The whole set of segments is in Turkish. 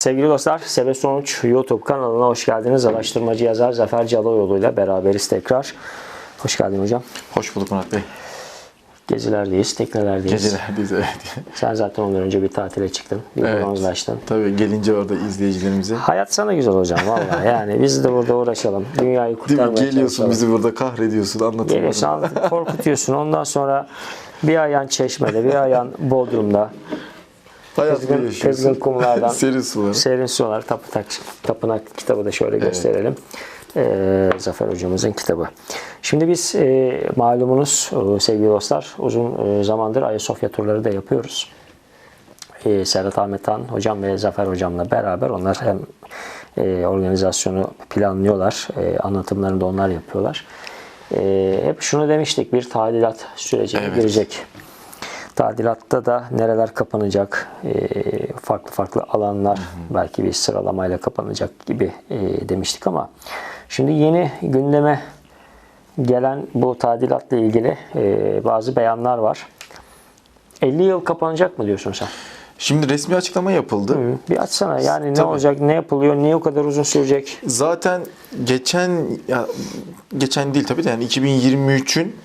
Sevgili dostlar, Sebe Sonuç YouTube kanalına hoş geldiniz. Araştırmacı yazar Zafer Caloyoğlu ile beraberiz tekrar. Hoş geldin hocam. Hoş bulduk Murat Bey. Gezilerdeyiz, teknelerdeyiz. Gecelerdeyiz evet. Sen zaten ondan önce bir tatile çıktın, bir Evet. bronzlaştın. Tabii gelince orada izleyicilerimize. Hayat sana güzel hocam vallahi. Yani biz de burada uğraşalım. Dünyayı Değil mi? kurtarmaya Geliyorsun çalışalım. bizi burada kahrediyorsun anlatamadım. Geliyorsun, korkutuyorsun. Ondan sonra bir ayağın Çeşme'de, bir ayağın Bodrum'da. Kızgın, kızgın kumlardan Serin suları. Serin Sular Tapınak, Tapınak kitabı da şöyle gösterelim. Ee, Zafer hocamızın kitabı. Şimdi biz e, malumunuz e, sevgili dostlar uzun e, zamandır Ayasofya turları da yapıyoruz. E, Serhat Ahmet Han hocam ve Zafer hocamla beraber onlar hem e, organizasyonu planlıyorlar, e, anlatımlarını da onlar yapıyorlar. E, hep şunu demiştik bir tadilat sürecine Evet. girecek. Tadilatta da nereler kapanacak, e, farklı farklı alanlar belki bir sıralamayla kapanacak gibi e, demiştik ama şimdi yeni gündeme gelen bu tadilatla ilgili e, bazı beyanlar var. 50 yıl kapanacak mı diyorsun sen? Şimdi resmi açıklama yapıldı. Bir açsana yani ne Tabii. olacak, ne yapılıyor, niye o kadar uzun sürecek? Zaten geçen ya, geçen değil tabii de yani 2023'ün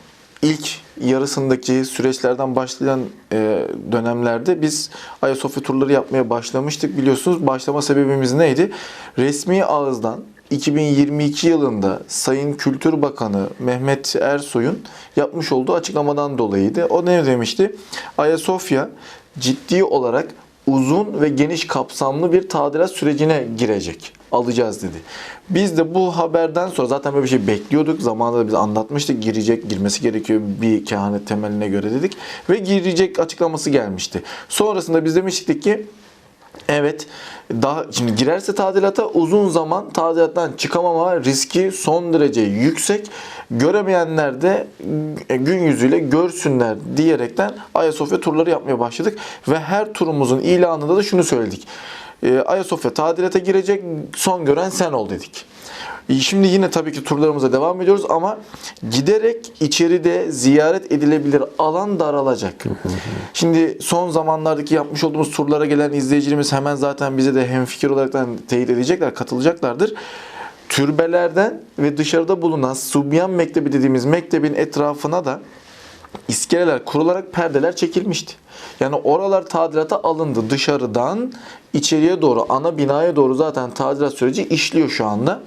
ilk yarısındaki süreçlerden başlayan e, dönemlerde biz Ayasofya turları yapmaya başlamıştık. Biliyorsunuz başlama sebebimiz neydi? Resmi ağızdan 2022 yılında Sayın Kültür Bakanı Mehmet Ersoy'un yapmış olduğu açıklamadan dolayıydı. O ne demişti? Ayasofya ciddi olarak uzun ve geniş kapsamlı bir tadilat sürecine girecek. Alacağız dedi. Biz de bu haberden sonra zaten böyle bir şey bekliyorduk. Zamanında da biz anlatmıştık. Girecek, girmesi gerekiyor bir kehanet temeline göre dedik. Ve girecek açıklaması gelmişti. Sonrasında biz demiştik ki Evet. Daha şimdi girerse tadilata uzun zaman tadilattan çıkamama riski son derece yüksek. Göremeyenler de e, gün yüzüyle görsünler diyerekten Ayasofya turları yapmaya başladık ve her turumuzun ilanında da şunu söyledik. E, Ayasofya tadilata girecek, son gören sen ol dedik. E, Şimdi yine tabii ki turlarımıza devam ediyoruz ama giderek içeride ziyaret edilebilir alan daralacak. Şimdi son zamanlardaki yapmış olduğumuz turlara gelen izleyicilerimiz hemen zaten bize de hemfikir olarak teyit edecekler, katılacaklardır. Türbelerden ve dışarıda bulunan Subyan Mektebi dediğimiz mektebin etrafına da iskeleler kurularak perdeler çekilmişti. Yani oralar tadilata alındı. Dışarıdan içeriye doğru, ana binaya doğru zaten tadilat süreci işliyor şu anda.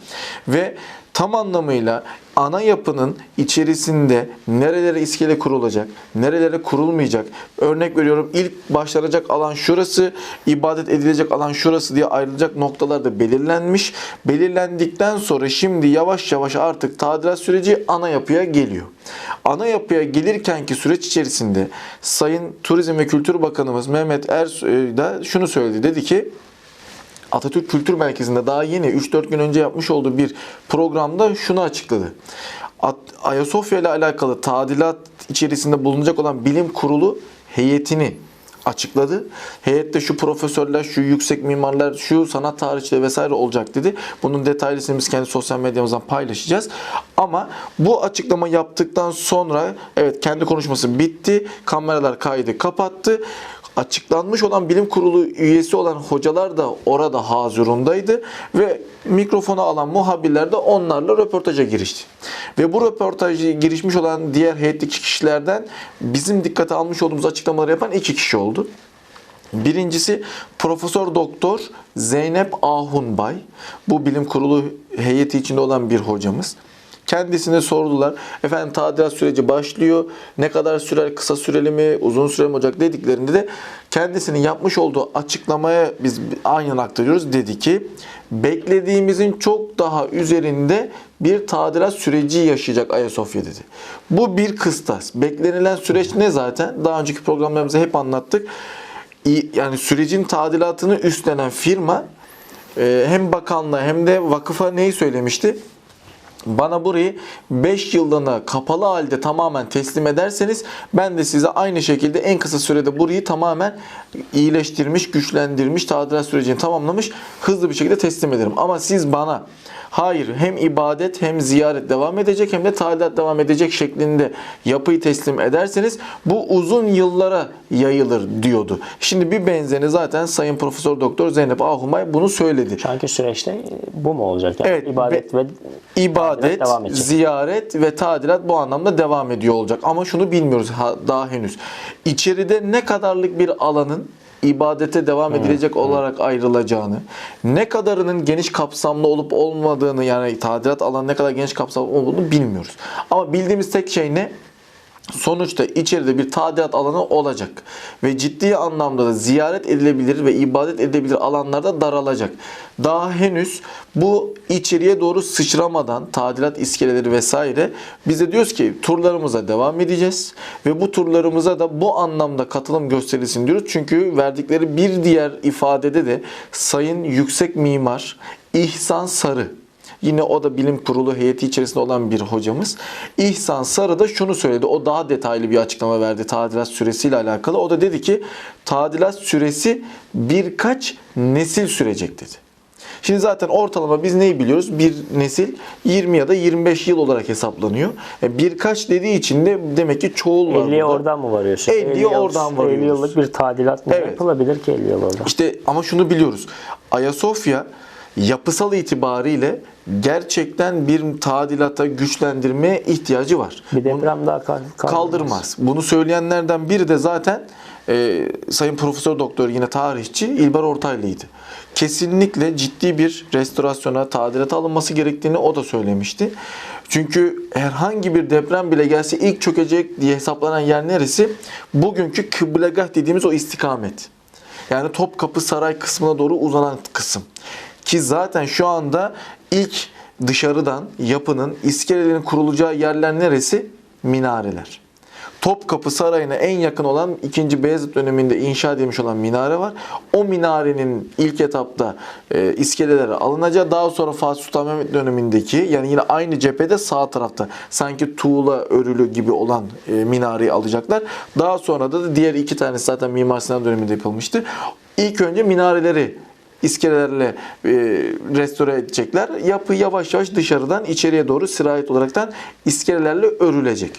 Ve tam anlamıyla ana yapının içerisinde nerelere iskele kurulacak, nerelere kurulmayacak. Örnek veriyorum ilk başlanacak alan şurası, ibadet edilecek alan şurası diye ayrılacak noktalar da belirlenmiş. Belirlendikten sonra şimdi yavaş yavaş artık tadilat süreci ana yapıya geliyor. Ana yapıya gelirken ki süreç içerisinde Sayın Turizm ve Kültür Bakanımız Mehmet Ersoy da şunu söyledi. Dedi ki Atatürk Kültür Merkezi'nde daha yeni 3-4 gün önce yapmış olduğu bir programda şunu açıkladı. Ayasofya ile alakalı tadilat içerisinde bulunacak olan bilim kurulu heyetini açıkladı. Heyette şu profesörler, şu yüksek mimarlar, şu sanat tarihçileri vesaire olacak dedi. Bunun detaylısını biz kendi sosyal medyamızdan paylaşacağız. Ama bu açıklama yaptıktan sonra evet kendi konuşması bitti. Kameralar kaydı kapattı açıklanmış olan bilim kurulu üyesi olan hocalar da orada hazırındaydı ve mikrofonu alan muhabirler de onlarla röportaja girişti. Ve bu röportaja girişmiş olan diğer heyetteki kişilerden bizim dikkate almış olduğumuz açıklamaları yapan iki kişi oldu. Birincisi Profesör Doktor Zeynep Ahunbay. Bu bilim kurulu heyeti içinde olan bir hocamız. Kendisine sordular. Efendim tadilat süreci başlıyor. Ne kadar sürer? Kısa süreli mi? Uzun süreli mi olacak? Dediklerinde de kendisinin yapmış olduğu açıklamaya biz aynen aktarıyoruz. Dedi ki beklediğimizin çok daha üzerinde bir tadilat süreci yaşayacak Ayasofya dedi. Bu bir kıstas. Beklenilen süreç ne zaten? Daha önceki programlarımızda hep anlattık. Yani sürecin tadilatını üstlenen firma e, hem bakanlığa hem de vakıfa neyi söylemişti? Bana burayı 5 yıllığına kapalı halde tamamen teslim ederseniz ben de size aynı şekilde en kısa sürede burayı tamamen iyileştirmiş, güçlendirmiş, tadilat sürecini tamamlamış hızlı bir şekilde teslim ederim. Ama siz bana Hayır hem ibadet hem ziyaret devam edecek hem de tadilat devam edecek şeklinde yapıyı teslim ederseniz bu uzun yıllara yayılır diyordu. Şimdi bir benzerini zaten Sayın Profesör Doktor Zeynep Ahumay bunu söyledi. Şu anki süreçte e, bu mu olacak? Yani Evet, ibadet ve İbadet, devam edecek. ziyaret ve tadilat bu anlamda devam ediyor olacak. Ama şunu bilmiyoruz ha- daha henüz. İçeride ne kadarlık bir alanın ibadete devam edilecek olarak ayrılacağını, ne kadarının geniş kapsamlı olup olmadığını yani tadilat alanı ne kadar geniş kapsamlı olduğunu bilmiyoruz. Ama bildiğimiz tek şey ne? Sonuçta içeride bir tadilat alanı olacak ve ciddi anlamda da ziyaret edilebilir ve ibadet edilebilir alanlarda daralacak. Daha henüz bu içeriye doğru sıçramadan tadilat iskeleleri vesaire biz de diyoruz ki turlarımıza devam edeceğiz ve bu turlarımıza da bu anlamda katılım gösterilsin diyoruz. Çünkü verdikleri bir diğer ifadede de Sayın Yüksek Mimar İhsan Sarı Yine o da bilim kurulu heyeti içerisinde olan bir hocamız. İhsan Sarı da şunu söyledi. O daha detaylı bir açıklama verdi tadilat süresiyle alakalı. O da dedi ki tadilat süresi birkaç nesil sürecek dedi. Şimdi zaten ortalama biz neyi biliyoruz? Bir nesil 20 ya da 25 yıl olarak hesaplanıyor. E, birkaç dediği için de demek ki çoğul var. 50'ye burada. oradan mı varıyorsun? 50'ye 50 yıl- oradan 50 varıyoruz. yıllık bir tadilat mı Evet. yapılabilir ki 50 yıl orada? İşte ama şunu biliyoruz. Ayasofya yapısal itibariyle gerçekten bir tadilata, güçlendirmeye ihtiyacı var. Bir deprem daha kal- kaldırmaz. Kaldırmaz. Bunu söyleyenlerden biri de zaten e, Sayın Profesör Doktor yine tarihçi İlber Ortaylı'ydı. Kesinlikle ciddi bir restorasyona, tadilata alınması gerektiğini o da söylemişti. Çünkü herhangi bir deprem bile gelse ilk çökecek diye hesaplanan yer neresi? Bugünkü kıblegah dediğimiz o istikamet. Yani Topkapı Saray kısmına doğru uzanan kısım. Ki zaten şu anda ilk dışarıdan yapının, iskelelerin kurulacağı yerler neresi? Minareler. Topkapı Sarayı'na en yakın olan 2. Beyazıt döneminde inşa edilmiş olan minare var. O minarenin ilk etapta e, iskelelere alınacağı daha sonra Fatih Sultan Mehmet dönemindeki yani yine aynı cephede sağ tarafta sanki tuğla örülü gibi olan e, minareyi alacaklar. Daha sonra da diğer iki tanesi zaten Mimar Sinan döneminde yapılmıştı. İlk önce minareleri iskelelerle e, restore edecekler. Yapı yavaş yavaş dışarıdan içeriye doğru sirayet olaraktan iskelelerle örülecek.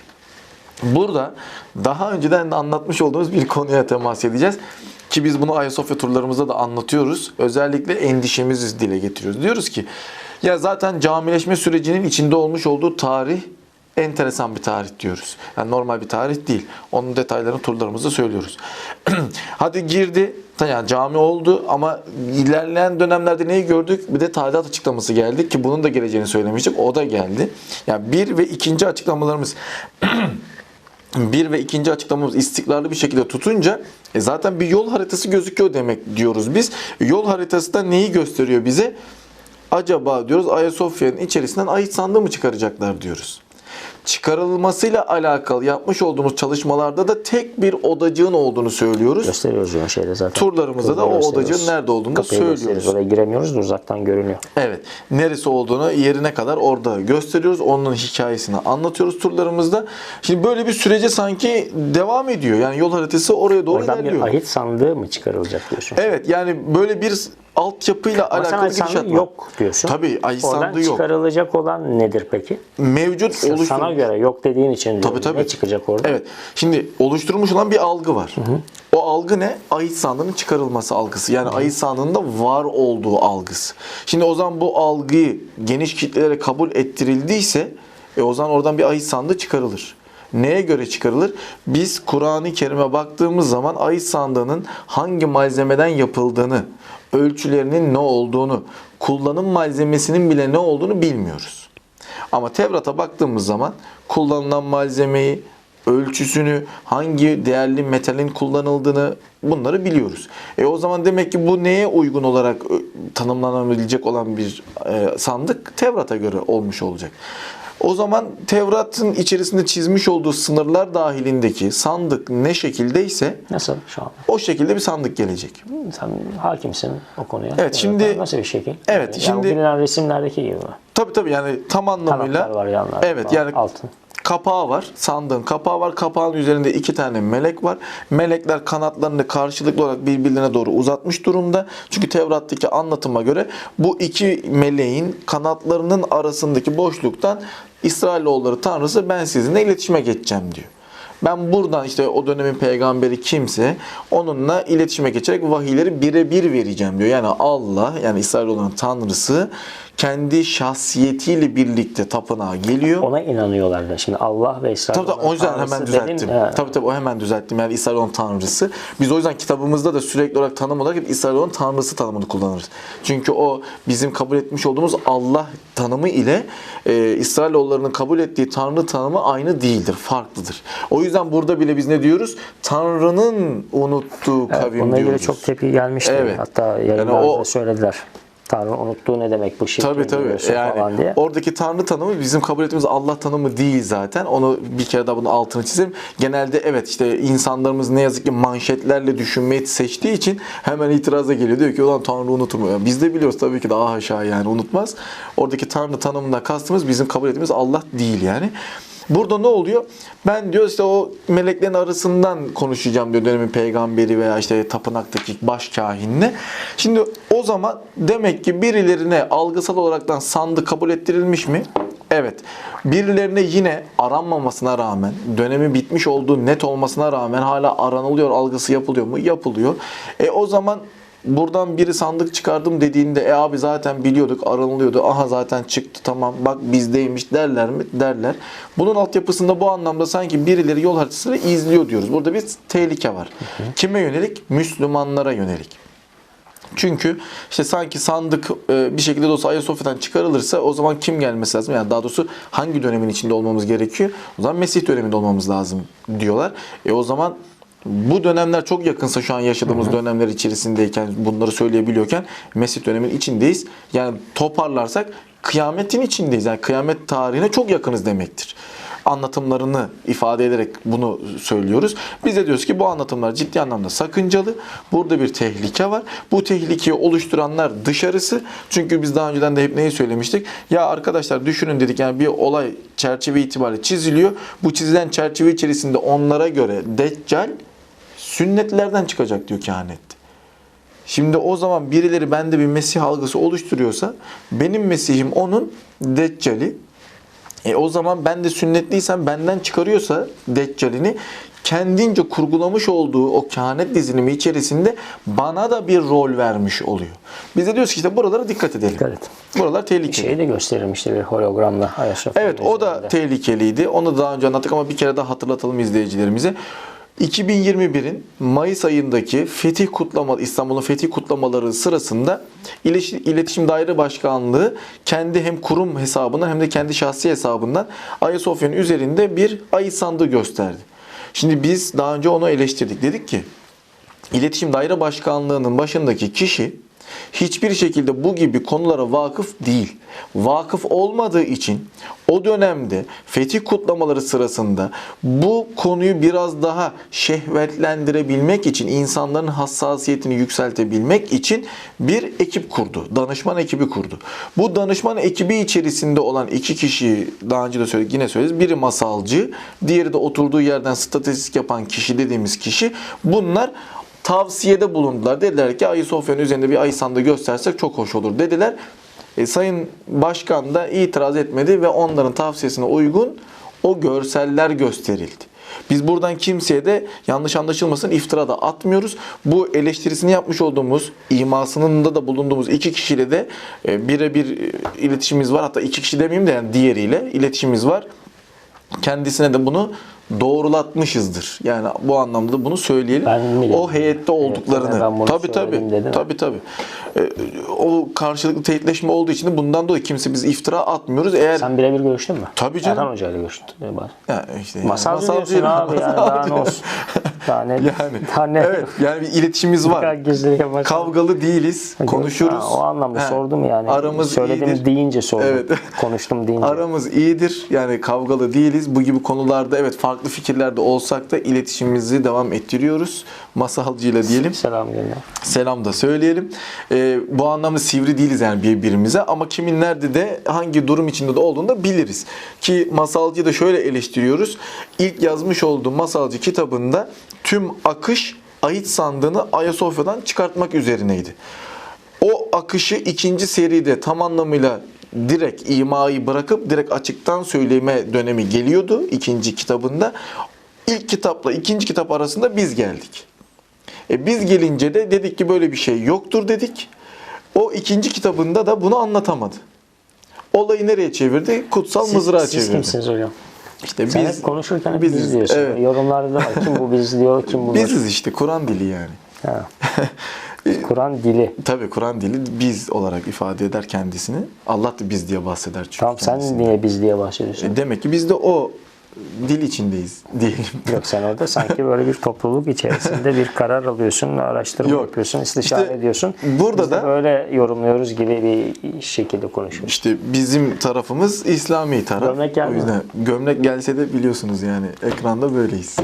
Burada daha önceden de anlatmış olduğumuz bir konuya temas edeceğiz. Ki biz bunu Ayasofya turlarımızda da anlatıyoruz. Özellikle endişemizi dile getiriyoruz. Diyoruz ki ya zaten camileşme sürecinin içinde olmuş olduğu tarih enteresan bir tarih diyoruz. Yani normal bir tarih değil. Onun detaylarını turlarımızda söylüyoruz. Hadi girdi. Yani cami oldu ama ilerleyen dönemlerde neyi gördük? Bir de tadilat açıklaması geldi ki bunun da geleceğini söylemiştik. O da geldi. Yani bir ve ikinci açıklamalarımız bir ve ikinci açıklamamız istikrarlı bir şekilde tutunca e zaten bir yol haritası gözüküyor demek diyoruz biz. Yol haritası da neyi gösteriyor bize? Acaba diyoruz Ayasofya'nın içerisinden ayet sandığı mı çıkaracaklar diyoruz. Çıkarılmasıyla alakalı yapmış olduğumuz çalışmalarda da tek bir odacığın olduğunu söylüyoruz. Gösteriyoruz yani şeyde zaten. Turlarımızda da o odacığın nerede olduğunu Kapıyı söylüyoruz. Oraya giremiyoruz da uzaktan görünüyor. Evet. Neresi olduğunu yerine kadar orada gösteriyoruz. Onun hikayesini anlatıyoruz turlarımızda. Şimdi böyle bir sürece sanki devam ediyor. Yani yol haritası oraya doğru Oradan ilerliyor. bir ahit sandığı mı çıkarılacak diyorsun? Evet yani böyle bir altyapıyla Ama alakalı gidişat var. yok diyorsun. Tabii Oradan sandığı yok. çıkarılacak olan nedir peki? Mevcut Sana oluşturmuş. göre yok dediğin için. Tabii, tabii. Ne çıkacak orada? Evet. Şimdi oluşturulmuş olan bir algı var. O algı ne? Ahit sandığının çıkarılması algısı. Yani ahit sandığında var olduğu algısı. Şimdi o zaman bu algıyı geniş kitlelere kabul ettirildiyse e o zaman oradan bir ahit sandığı çıkarılır. Neye göre çıkarılır? Biz Kur'an-ı Kerim'e baktığımız zaman ahit sandığının hangi malzemeden yapıldığını, ölçülerinin ne olduğunu, kullanım malzemesinin bile ne olduğunu bilmiyoruz. Ama Tevrat'a baktığımız zaman kullanılan malzemeyi, ölçüsünü, hangi değerli metalin kullanıldığını bunları biliyoruz. E o zaman demek ki bu neye uygun olarak ö, tanımlanabilecek olan bir e, sandık Tevrat'a göre olmuş olacak. O zaman Tevrat'ın içerisinde çizmiş olduğu sınırlar dahilindeki sandık ne şekildeyse Nasıl şu an? o şekilde bir sandık gelecek. Sen hakimsin o konuya. Evet, şimdi- Nasıl bir şekil? Evet, yani şimdi- bilinen resimlerdeki gibi mi? Tabii tabii yani tam anlamıyla Kanatlar var yanlarda. Evet yani altın. Kapağı var. Sandığın kapağı var. Kapağın üzerinde iki tane melek var. Melekler kanatlarını karşılıklı olarak birbirlerine doğru uzatmış durumda. Çünkü Tevrat'taki anlatıma göre bu iki meleğin kanatlarının arasındaki boşluktan İsrailoğulları tanrısı ben sizinle iletişime geçeceğim diyor. Ben buradan işte o dönemin peygamberi kimse onunla iletişime geçerek vahiyleri birebir vereceğim diyor. Yani Allah yani İsrailoğulların tanrısı kendi şahsiyetiyle birlikte tapınağa geliyor. Ona inanıyorlar da. Şimdi Allah ve İsrail Tabii tabii o yüzden hemen düzelttim. Tabii tabii o hemen düzelttim. Yani İsrailoğlu'nun tanrısı. Biz o yüzden kitabımızda da sürekli olarak tanım olarak hep İsrailoğlu'nun tanrısı tanımını kullanırız. Çünkü o bizim kabul etmiş olduğumuz Allah tanımı ile e, İsrailoğullarının kabul ettiği tanrı tanımı aynı değildir. Farklıdır. O yüzden burada bile biz ne diyoruz? Tanrı'nın unuttuğu kavim ilgili diyoruz. çok tepki gelmişti. Evet. Hatta Yani yayınlarda o- söylediler. Tanrı unuttuğu ne demek bu şirk Tabii tabii. falan Yani diye. oradaki tanrı tanımı bizim kabul ettiğimiz Allah tanımı değil zaten. Onu bir kere daha bunun altını çizelim. Genelde evet işte insanlarımız ne yazık ki manşetlerle düşünmeyi seçtiği için hemen itiraza geliyor. Diyor ki ulan tanrı unutmuyor. Biz de biliyoruz tabii ki daha aşağı yani unutmaz. Oradaki tanrı tanımından kastımız bizim kabul ettiğimiz Allah değil yani. Burada ne oluyor? Ben diyor işte o meleklerin arasından konuşacağım diyor dönemin peygamberi veya işte tapınaktaki baş kahinle. Şimdi o zaman demek ki birilerine algısal olaraktan sandık kabul ettirilmiş mi? Evet. Birilerine yine aranmamasına rağmen, dönemi bitmiş olduğu net olmasına rağmen hala aranılıyor algısı yapılıyor mu? Yapılıyor. E o zaman buradan biri sandık çıkardım dediğinde e abi zaten biliyorduk aranılıyordu. Aha zaten çıktı tamam bak bizdeymiş derler mi? Derler. Bunun altyapısında bu anlamda sanki birileri yol haritasını izliyor diyoruz. Burada bir tehlike var. Kime yönelik? Müslümanlara yönelik. Çünkü işte sanki sandık e, bir şekilde de olsa Ayasofya'dan çıkarılırsa o zaman kim gelmesi lazım? Yani daha doğrusu hangi dönemin içinde olmamız gerekiyor? O zaman Mesih döneminde olmamız lazım diyorlar. E o zaman bu dönemler çok yakınsa şu an yaşadığımız dönemler içerisindeyken bunları söyleyebiliyorken Mesih dönemin içindeyiz. Yani toparlarsak kıyametin içindeyiz. Yani kıyamet tarihine çok yakınız demektir anlatımlarını ifade ederek bunu söylüyoruz. Biz de diyoruz ki bu anlatımlar ciddi anlamda sakıncalı. Burada bir tehlike var. Bu tehlikeyi oluşturanlar dışarısı. Çünkü biz daha önceden de hep neyi söylemiştik? Ya arkadaşlar düşünün dedik yani bir olay çerçeve itibariyle çiziliyor. Bu çizilen çerçeve içerisinde onlara göre Deccal sünnetlerden çıkacak diyor kehanet. Şimdi o zaman birileri bende bir Mesih algısı oluşturuyorsa benim Mesih'im onun Deccali. E o zaman ben de sünnetliysem benden çıkarıyorsa Deccal'ini kendince kurgulamış olduğu o kehanet dizilimi içerisinde bana da bir rol vermiş oluyor. Biz de diyoruz ki işte buralara dikkat edelim. Dikkat et. Buralar tehlikeli. Şeyi de gösterilmişti bir hologramla Ayasofya. Evet o da tehlikeliydi. Onu daha önce anlattık ama bir kere daha hatırlatalım izleyicilerimize. 2021'in Mayıs ayındaki fetih kutlama İstanbul'un fetih kutlamaları sırasında İletişim, Daire Başkanlığı kendi hem kurum hesabından hem de kendi şahsi hesabından Ayasofya'nın üzerinde bir ayı sandığı gösterdi. Şimdi biz daha önce onu eleştirdik. Dedik ki İletişim Daire Başkanlığı'nın başındaki kişi hiçbir şekilde bu gibi konulara vakıf değil. Vakıf olmadığı için o dönemde fetih kutlamaları sırasında bu konuyu biraz daha şehvetlendirebilmek için, insanların hassasiyetini yükseltebilmek için bir ekip kurdu. Danışman ekibi kurdu. Bu danışman ekibi içerisinde olan iki kişi daha önce de söyledik yine söyleriz. Biri masalcı, diğeri de oturduğu yerden statistik yapan kişi dediğimiz kişi. Bunlar tavsiyede bulundular. Dediler ki Ayasofya'nın üzerinde bir ay sandığı göstersek çok hoş olur dediler. E, Sayın Başkan da itiraz etmedi ve onların tavsiyesine uygun o görseller gösterildi. Biz buradan kimseye de yanlış anlaşılmasın iftira da atmıyoruz. Bu eleştirisini yapmış olduğumuz, imasında da bulunduğumuz iki kişiyle de e, birebir e, iletişimimiz var. Hatta iki kişi demeyeyim de yani diğeriyle iletişimimiz var kendisine de bunu doğrulatmışızdır. Yani bu anlamda da bunu söyleyelim. Ben o heyette olduklarını. dedi mi? Tabii tabii. Ee, o karşılıklı teyitleşme olduğu için de bundan dolayı kimse biz iftira atmıyoruz. Eğer Sen birebir görüştün mü? Tabii canım. Erhan Hoca'yla görüştün. Bari. ya işte yani Masalcı diyorsun abi ya. Daha ne olsun. Daha ne? Yani Daha ne? evet yani bir iletişimimiz var. Kavgalı değiliz. Konuşuruz. Ha, o anlamda He. sordum yani. Aramız Söyledim iyidir. deyince sordum. Evet. Konuştum deyince. Aramız iyidir. Yani kavgalı değiliz. Bu gibi konularda evet farklı fikirlerde olsak da iletişimimizi devam ettiriyoruz. Masalcıyla diyelim. Selam gönder. Selam da söyleyelim. Ee, bu anlamda sivri değiliz yani birbirimize ama kimin nerede de hangi durum içinde de olduğunu da biliriz. Ki masalcıyı da şöyle eleştiriyoruz. İlk yazmış olduğu masalcı kitabında tüm akış ahit sandığını Ayasofya'dan çıkartmak üzerineydi. O akışı ikinci seride tam anlamıyla direkt imayı bırakıp direkt açıktan söyleme dönemi geliyordu ikinci kitabında. İlk kitapla ikinci kitap arasında biz geldik. E biz gelince de dedik ki böyle bir şey yoktur dedik. O ikinci kitabında da bunu anlatamadı. Olayı nereye çevirdi? Kutsal Siz, mızrağa siz çevirdi. kimsiniz hocam? İşte Sen biz hep konuşurken hep biziz. biz diyorsun. Evet. Yorumlarda da var. Kim bu biz diyor, kim bunlar. biziz işte Kur'an dili yani. Ha. Kur'an dili. Tabii Kur'an dili biz olarak ifade eder kendisini. Allah da biz diye bahseder çünkü Tamam sen kendisini. niye biz diye bahsediyorsun? E Demek ki biz de o dil içindeyiz diyelim. Yok sen orada sanki böyle bir topluluk içerisinde bir karar alıyorsun, araştırma Yok. yapıyorsun, istişare İşte ediyorsun. burada Biz da- böyle yorumluyoruz gibi bir şekilde konuşuyoruz. İşte bizim tarafımız İslami taraf. Gömlek geldi o yüzden gömlek gelse de biliyorsunuz yani ekranda böyleyiz.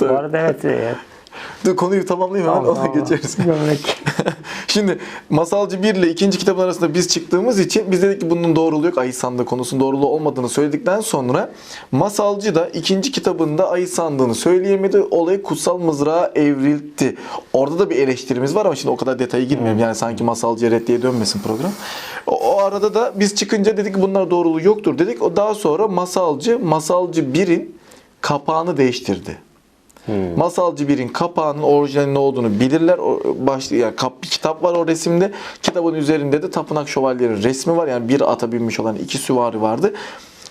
Bu arada evet. e, Dur konuyu tamamlayayım hemen tamam, ona tamam. geçeriz. Gömlek. Şimdi Masalcı 1 ile ikinci kitabın arasında biz çıktığımız için biz dedik ki bunun doğruluğu yok. Ayı sandığı konusunun doğruluğu olmadığını söyledikten sonra Masalcı da ikinci kitabında ayı sandığını söyleyemedi. Olayı kutsal mızrağa evrildi. Orada da bir eleştirimiz var ama şimdi o kadar detaya girmeyelim. Yani sanki Masalcıya reddiye dönmesin program. O, o arada da biz çıkınca dedik ki bunlar doğruluğu yoktur dedik. O daha sonra Masalcı, Masalcı 1'in kapağını değiştirdi. Masalcı birin kapağının orijinali ne olduğunu bilirler. O başlı yani kap, bir kitap var o resimde. Kitabın üzerinde de tapınak şövalyeleri resmi var. Yani bir ata binmiş olan iki süvari vardı.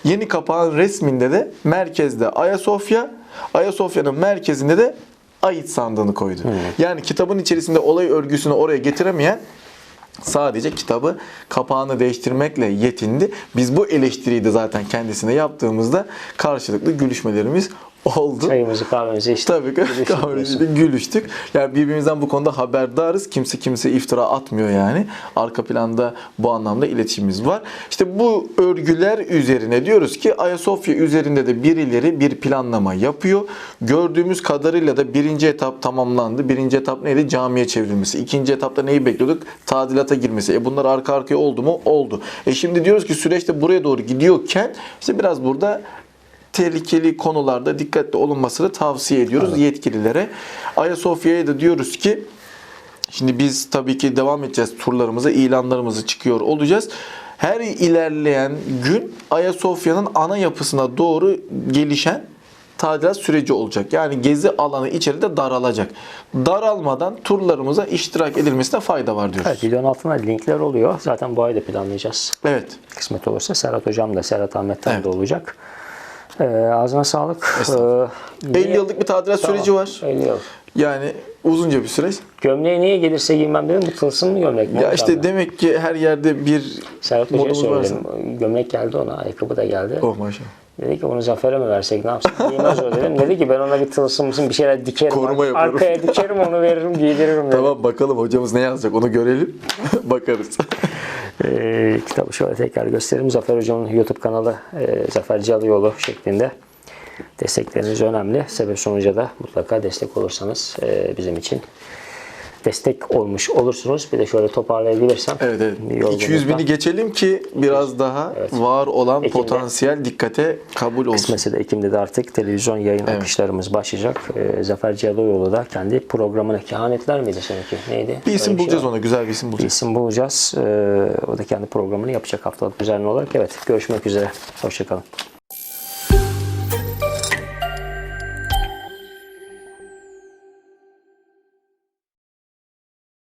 Yeni kapağın resminde de merkezde Ayasofya, Ayasofya'nın merkezinde de Ayit sandığını koydu. Yani kitabın içerisinde olay örgüsünü oraya getiremeyen Sadece kitabı kapağını değiştirmekle yetindi. Biz bu eleştiriyi de zaten kendisine yaptığımızda karşılıklı gülüşmelerimiz oldu. Çayımızı kahvemizi içtik. Tabii Gülüştük kahveciyle gülüştük. Yani birbirimizden bu konuda haberdarız. Kimse kimse iftira atmıyor yani. Arka planda bu anlamda iletişimimiz var. İşte bu örgüler üzerine diyoruz ki Ayasofya üzerinde de birileri bir planlama yapıyor. Gördüğümüz kadarıyla da birinci etap tamamlandı. Birinci etap neydi? Camiye çevrilmesi. İkinci etapta neyi bekliyorduk? Tadilata girmesi. E bunlar arka arkaya oldu mu? Oldu. E şimdi diyoruz ki süreçte buraya doğru gidiyorken işte biraz burada tehlikeli konularda dikkatli olunmasını tavsiye ediyoruz yetkililere. Ayasofya'ya da diyoruz ki şimdi biz tabii ki devam edeceğiz turlarımıza, ilanlarımızı çıkıyor olacağız. Her ilerleyen gün Ayasofya'nın ana yapısına doğru gelişen tadilat süreci olacak. Yani gezi alanı içeride daralacak. Daralmadan turlarımıza iştirak edilmesine fayda var diyoruz. Evet, videonun altında linkler oluyor. Zaten bu ay da planlayacağız. Evet. Kısmet olursa Serhat Hocam da Serhat Ahmet'ten Evet. de olacak. Ee, ağzına sağlık. Estağfurullah. Ee, 50 yıllık bir tadilat Tamam, süreci var. 50 yıl. Yani uzunca bir süreç. Gömleği niye gelirse giymem dedim. Bu tılsım mı gömlek mi? Ya işte mı? demek ki her yerde bir Serhat Hoca'ya modumuz varsa. söyledim. Gömlek geldi ona. Ayakkabı da geldi. Oh maşallah. Dedi ki onu Zafer'e mi versek ne yapsın? Giymez o dedim. Dedi ki ben ona bir tılsımsın bir şeyler dikerim. Koruma Ar- yaparım. Arkaya dikerim onu veririm giydiririm dedi. Tamam bakalım hocamız ne yazacak onu görelim. Bakarız. Ee, kitabı şöyle tekrar göstereyim. Zafer Hocam'ın YouTube kanalı e, Zafer Calıyoğlu şeklinde. Destekleriniz önemli. Sebep sonuca da mutlaka destek olursanız e, bizim için destek olmuş olursunuz. Bir de şöyle toparlayabilirsem. Evet evet. bir yorgunlukla 200 bini geçelim ki biraz daha var olan Ekim'de- potansiyel dikkate kabul olsun. Kısmetse de Ekim'de de artık televizyon yayın akışlarımız başlayacak. Ee, Zafer Calıyoğlu da kendi programına kehanetler miydi seninki? Neydi? Bir isim Öyle bulacağız şey ona. Güzel bir isim Bir bulacağız. isim bulacağız. Ee, o da kendi programını yapacak haftalık düzenli olarak. Evet görüşmek üzere. Hoşçakalın.